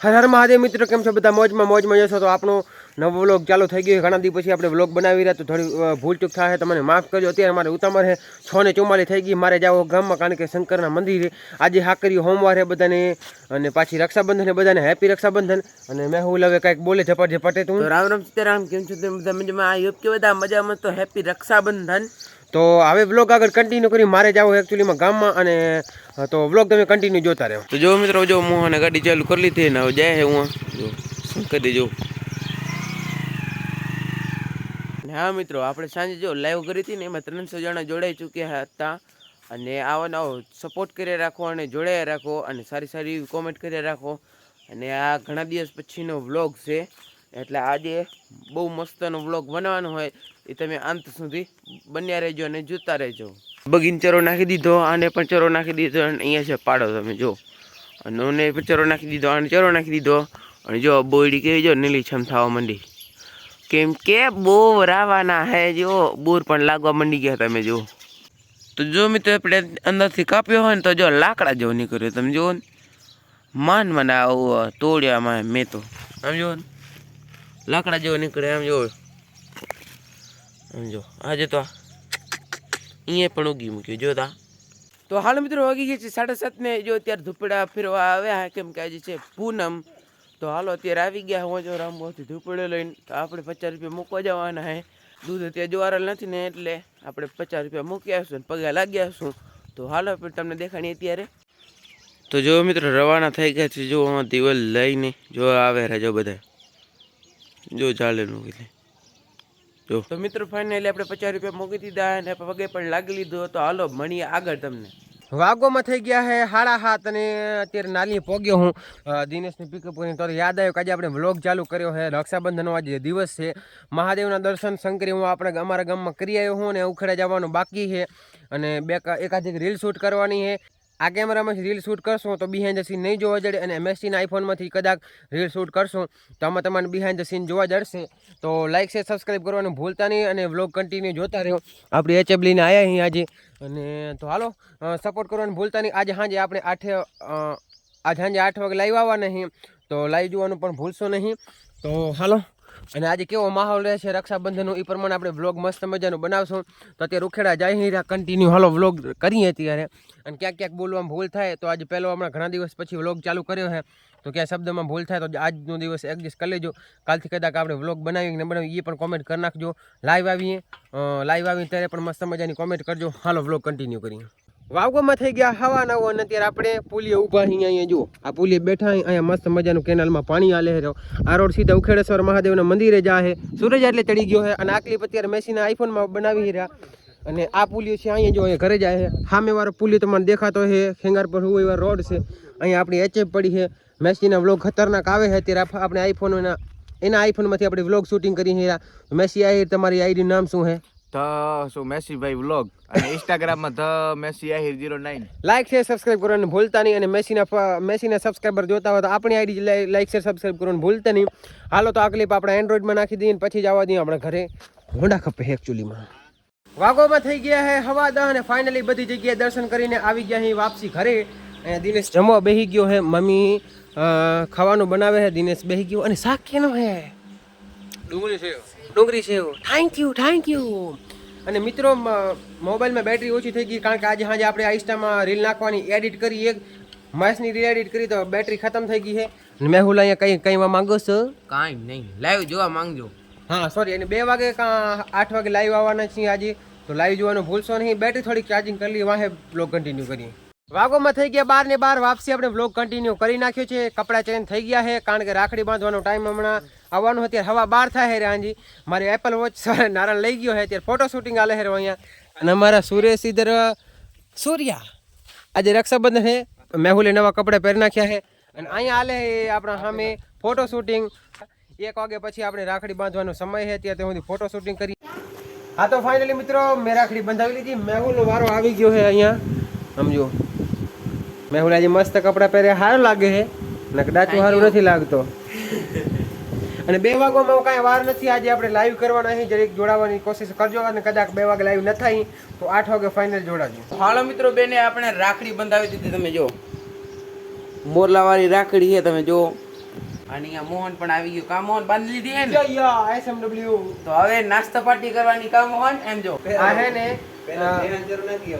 હર હર મહાદેવ મિત્રો, કેમ છો બધા? મોજમાં મોજમાં જશો તો આપણો નવો વ્લોગ ચાલુ થઈ ગયો ઘણા દિવસ પછી આપણે વ્લોગ બનાવી રહ્યા. તો થોડી ભૂલ ભૂલચૂક થાય તમને માફ કરજો. અત્યારે મારે ઉતામર છે. છ ને ચોમાલી થઈ ગઈ. મારે જાવ ગામમાં, કારણ કે શંકરના મંદિરે આજે હાકરી હોમવાર છે બધાને. અને પાછી રક્ષાબંધન બધાને. હેપી રક્ષાબંધન. અને મેં હું લવે કાંઈક બોલે ઝપટ ઝપટે તું. રામ રામ સીતારામ, કેમ છો બધા? મજામાં? આ બધા મજામાં તો હેપી રક્ષાબંધન. તો હવે વ્લોગ આગળ કન્ટિન્યુ કરી મારે જાવ એકચ્યુઅલીમાં ગામમાં અને તો વ્લોગ તમે કન્ટિન્યુ જોતા રહો. તો જો મિત્રો, જો મોહને ગાડી ચાલુ કરી લીધી ને, હવે જાય હું શું કરી દેજો. હા મિત્રો, આપણે સાંજે જો લાઈવ કરી હતી ને, એમાં ત્રણસો જણા જોડાઈ ચૂક્યા હતા. અને આવો આવો સપોર્ટ કરી રાખો અને જોડાયા રાખો અને સારી સારી કોમેન્ટ કરી રાખો. અને આ ઘણા દિવસ પછીનો વ્લોગ છે. એટલે આજે બહુ મસ્તનો વ્લોગ બનાવવાનો હોય. એ તમે અંત સુધી બન્યા રહેજો અને જોતા રહેજો. બગીન ચરો નાખી દીધો, આને પણ ચરો નાખી દીધો અહીંયા છે પાડો તમે, જો. અને ઓને ચરો નાખી દીધો, આને ચરો નાખી દીધો. અને જો બોયડી કેવી જો નીલીછમ થવા માંડી. કેમ કે બોર આવવાના હે, જો. બોર પણ લાગવા માંડી ગયા તમે, જો. તો જો મિત્રો, આપણે અંદરથી કાપ્યો હોય ને, તો જો લાકડા જેવો નીકળ્યો, તમે જુઓ ને. માન મને આવું તોડ્યા મેં તો આમ જુઓ લાકડા જેવો નીકળે, આમ જો આમ જો આજે તો અહીંયા પણ ઉગી મૂક્યું. જો તા. તો હાલ મિત્રો વાગી ગયા છે સાડા સાત ને જો અત્યારે ધૂપડા ફેરવા આવ્યા કેમ કે આજે છે પૂનમ. તો હાલો અત્યારે આવી ગયા હું જો રામબોથી ધૂપડો લઈને તો આપણે પચાસ રૂપિયા મૂકવા જવાના હે. દૂધ અત્યારે જોવારેલ નથી ને એટલે આપણે પચાસ રૂપિયા મૂકી આવશું ને પગે લાગી આવશું. તો હાલો આપણે તમને દેખાણી અત્યારે. તો જો મિત્રો રવાના થઈ ગયા છે જો દિવાલ લઈને જો આવે રહેજો બધા જો ચાલે નું દે જો. તો મિત્રો ફાઇનલી આપણે પચાસ રૂપિયા મૂકી દીધા અને પગે પણ લાગી લીધો તો હાલો મળીએ આગળ તમને. વાગોમાં થઈ ગયા છે હાડા હાથ અને અત્યારે નાલી પોગ્યો હું. દિનેશની પિકઅપ કરીને તો યાદ આવ્યો કે આજે આપણે વ્લોગ ચાલુ કર્યો છે રક્ષાબંધનનો આજે દિવસ છે. મહાદેવના દર્શન શંકરી હું આપણે અમારા ગામમાં કરી આવ્યો હું અને ઉખેડા જવાનું બાકી છે. અને બે કા- એકાદી રીલ શૂટ કરવાની છે. આ કેમેરામાંથી રીલ શૂટ કરશો તો બિહાઇન્ડ ધ સીન નહીં જોવા જડે અને મેસીના આઈફોનમાંથી કદાચ રીલ શૂટ કરશો તો આમાં તમારે બિહાઇન્ડ ધ સીન જોવા જડશે. તો લાઇક છે સબસ્ક્રાઈબ કરવાનું ભૂલતા નહીં અને વ્લોગ કન્ટિન્યુ જોતા રહ્યો. આપણે એચએબલીને આવ્યા અહીં આજે. અને તો હાલો સપોર્ટ કરવાનું ભૂલતા નહીં. આજે સાંજે આપણે આઠે આજે સાંજે આઠ વાગે લાઈવ આવવા નહીં તો લાઈવ જોવાનું પણ ભૂલશો નહીં. તો હાલો. અને આજે કેવો માહોલ રહે છે રક્ષાબંધનનો એ પ્રમાણે આપણે વ્લોગ મસ્ત મજાનું બનાવશું. તો અત્યારે ઉખેડા જાય નહીં કન્ટિન્યુ હાલો વ્લોગ કરીએ અત્યારે. અને ક્યાંક ક્યાંક બોલવામાં ભૂલ થાય, તો આજે પહેલો હમણાં ઘણા દિવસ પછી વ્લોગ ચાલુ કર્યો છે. તો ક્યાં શબ્દમાં ભૂલ થાય, તો આજનો દિવસ એડજસ્ટ કરી લેજો. કાલથી કદાચ આપણે વ્લોગ બનાવી ન બનાવી એ પણ કોમેન્ટ કરી નાખજો. લાઈવ આવીએ લાઈવ આવીએ ત્યારે પણ મસ્ત મજાની કોમેન્ટ કરજો. હાલો વ્લોગ કન્ટિન્યુ કરીએ. વાવગોમાં થઈ ગયા હવા નવો અને અત્યારે આપણે પુલીએ ઊભા અહીં અહીંયા જુઓ આ પુલીએ બેઠા અહીં અહીંયા મસ્ત મજાનું કેનાલમાં પાણી આલે છે. આ રોડ સીધા ઉખેડેશ્વર મહાદેવના મંદિરે જાય છે સૂરજ એટલે ચડી ગયો છે અને આ ક્લિપ અત્યારે મેસીના આઈફોનમાં બનાવી રહ્યા. અને આ પુલીઓ છે અહીંયા જો, અહીંયા ઘરે જાય છે સામે વાળો પુલીઓ તમને દેખાતો છે ખેંગાર પર હું એવા રોડ છે. અહીંયા આપણી એચએફ પડી છે મેસીના વ્લોગ ખતરનાક આવે છે અત્યારે આપ- આપણે આઈફોનના એના આઈફોનમાંથી આપણે વ્લોગ શૂટિંગ કરી રહ્યા. મેસી આહિર, તમારી આઈડી નામ શું છે ધ શું મેસીભાઈ વ્લોગ? અને ઇન્સ્ટાગ્રામમાં the Mesi Ahir zero nine like share subscribe કરવાનું ભૂલતા નહીં અને મેસીના મેસીના સબસ્ક્રાઈબર જોતા હોય તો આપણી આઈડી લાઇક શેર સબસ્ક્રાઇબ કરવાનું ભૂલતા નહીં. હાલો તો આ ક્લિપ આપણે એન્ડ્રોઈડમાં નાખી દઈએ પછી પછી આવવા દઈએ આપણે ઘરે. હોંડા ખપે એકચ્યુઅલીમાં વાગોમાં થઈ ગયા હે હવા દહ અને ફાઇનલી બધી જગ્યાએ દર્શન કરીને આવી ગયા અહીં વાપસી ઘરે. અને દિનેશ જમવા બેહી ગયો હે મમ્મી ખાવાનું બનાવે છે. દિનેશ બેહી ગયો. અને શાક કેનો હે ડુંગળી સેવ ડુંગળી સેવ થેન્ક યુ થેન્ક યુ અને મિત્રો મોબાઈલમાં બેટરી ઓછી થઈ ગઈ કારણ કે આજે સાંજે આપણે આઈસ્ટામાં રીલ નાખવાની એડિટ કરી એક માસની રીલ એડિટ કરી તો બેટરી ખતમ થઈ ગઈ છે. અને મેહુલ અહીંયા કંઈ કંઈ માંગો છો? કાંઈ નહીં. લાઈવ જોવા માંગજો. હા સોરી અને બે વાગે કાં આઠ વાગે લાઈવ આવવાના છીએ આજે. તો લાઈવ જોવાનું ભૂલશો નહીં. બેટરી થોડીક ચાર્જિંગ કરી લઈએ વાહે બ્લોગ કન્ટિન્યુ કરીએ. વાગોમાં થઈ ગયા બાર ને બાર, વાપસી આપણે બ્લોગ કન્ટિન્યુ કરી નાખ્યો છે. કપડાં ચેન્જ થઈ ગયા છે, કારણ કે રાખડી બાંધવાનો ટાઈમ હમણાં આવવાનું અત્યારે હવા બાર થાય છે હાંજી મારી એપલ વોચ નારાયણ લઈ ગયો છે. અત્યારે ફોટો શૂટિંગ આલે છે અહીંયા. અને અમારા સુરેશ ઇધર સૂર્યા, આજે રક્ષાબંધન છે. મેહુલે નવા કપડાં પહેરી નાખ્યા છે. અને અહીંયા આલે છે આપણા સામે ફોટો શૂટિંગ એક વાગે પછી આપણે રાખડી બાંધવાનો સમય છે. ત્યાં સુધી ફોટો શૂટિંગ કરી. હા તો ફાઇનલી મિત્રો, મેં રાખડી બંધાવી લીધી. મેહુલનો વારો આવી ગયો છે અહીંયા. સમજો. મેહુલ આજે મસ્ત કપડાં પહેરે સારું લાગે છે ને કદાચ સારું નથી લાગતો. અને બે વાગોમાં કાંઈ વાર નથી આજે આપણે લાઈવ કરવાના છે જરીક જોડાવાની કોશિશ કરજો અને કદાચ બે વાગે લાઈવ ન થાય તો આઠ વાગે ફાઇનલ જોડાજો. હાલો મિત્રો બેને આપણે રાખડી બંધાવી દીધી તમે જો મોરલાવાળી રાખડી છે તમે જો અને અહીંયા મોહન પણ આવી ગયો. કા મોહન બાંધી લીધી હે ને? યા એસએમડબલ્યુ તો હવે નાસ્તા પાર્ટી કરવાની કા મોહન? એમ જો. આ હે ને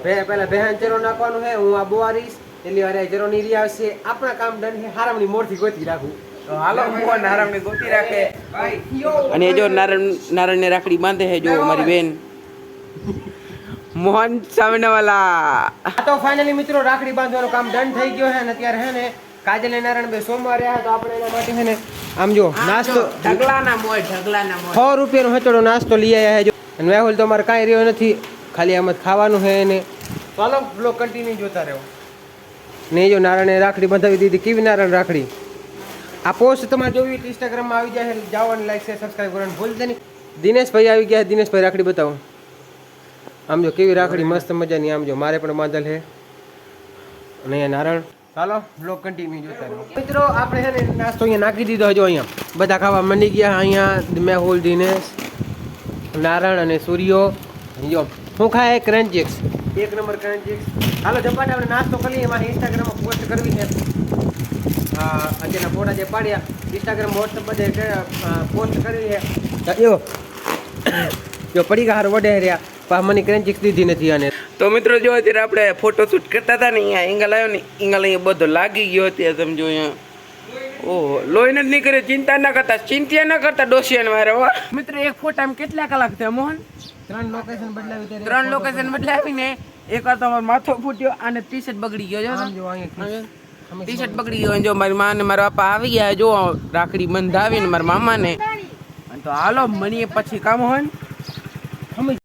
પે- પેલા ભેહાન ચેરો નાખવાનું હે હું આ બોવારીશ. એટલી વાર જરો નીરી આવશે આપણા કામ ડન છે હારામની મોરથી ગોતી રાખું. હાલો ભગવાન નારાયણ ગોતી રાખે? અને જો નારાયણ નારાયણ ને રાખડી બાંધે છે જો મારી બેન. મોહન સામેવાલા આ તો ફાઇનલી મિત્રો રાખડી બાંધવાનું કામ ડન થઈ ગયો છે અને અત્યારે હે ને કાજલ નારાયણ બે સોમવારે આ તો આપણે એના માટે છે ને આમ જો નાસ્તો ઢગલાના મોય ઢગલાના મોય 100 રૂપિયાનો હચડો નાસ્તો લઈ આવ્યા છે જો. અને મેહુલ તો અમારે કાંઈ રહ્યો નથી. ખાલી આમ જ ખાવાનું છે ને. ચાલો બ્લોગ કન્ટિન્યુ જોતા રહો. ને જો નારાયણે રાખડી બંધાવી દીધી, કેવી નારાયણ રાખડી? આ પોસ્ટ તમારે જોવી ઇન્સ્ટાગ્રામમાં આવી જાય, જાઓ અને લાઈક શેર સબસ્ક્રાઈબ કરવાનું ભૂલતા નહીં. દિનેશભાઈ આવી ગયા, દિનેશભાઈ રાખડી બતાવો. આમ જો કેવી રાખડી, મસ્ત મજાની, આમ જો મારે પણ બાંધલ છે. અને અહીંયા નારાયણ. ચાલો બ્લોગ કન્ટિન્યુ જોતા મિત્રો, આપણે છે ને નાસ્તો અહીંયા નાખી દીધો હજો અહીંયા. બધા ખાવા મંડી ગયા અહીંયા મેહુલ દિનેશ, નારાયણ અને સૂર્યો. જો, હું ખાય ક્રન્ચિક્સ એક નંબર ક્રન્ચિક્સ હાલો જપાને આપણે નાસ્તો કરી એમાં ઇન્સ્ટાગ્રામમાં પોસ્ટ કરવી છે. આ અત્યારના ફોટા જે પાડ્યા ઇન્સ્ટાગ્રામ વોટ્સઅપ બધે પોસ્ટ કરવી છે જો જો પડી ગયા હાર વડે રહ્યા. પા મને ક્રેન્ચિક દીધી નથી અને તો મિત્રો જો અત્યારે આપણે ફોટો શૂટ કરતા હતા ને અહીંયા એંગલ આવ્યો ને એંગલ અહીંયા બધો લાગી ગયો અત્યારે તમે જો અહીંયા. ઓહો લોહીને જ નહીં કરે ચિંતા ના કરતા ચિંતા ના કરતા ડોસિયાને મારે હો. મિત્રો એક ફોટામાં કેટલા કલાક થયા મોહન? ત્રણ લોકેશન બદલાવી ત્રણ લોકેશન બદલાવીને એક તમારો તો અમારો માથો ફૂટ્યો અને ટી શર્ટ બગડી ગયો અહીંયા ટી શર્ટ બગડી ગયો જો મારી માં ને મારા બાપા આવી ગયા જો રાખડી બંધાવીને મારા મામાને. તો હાલો મળીએ પછી કામ હોય ને.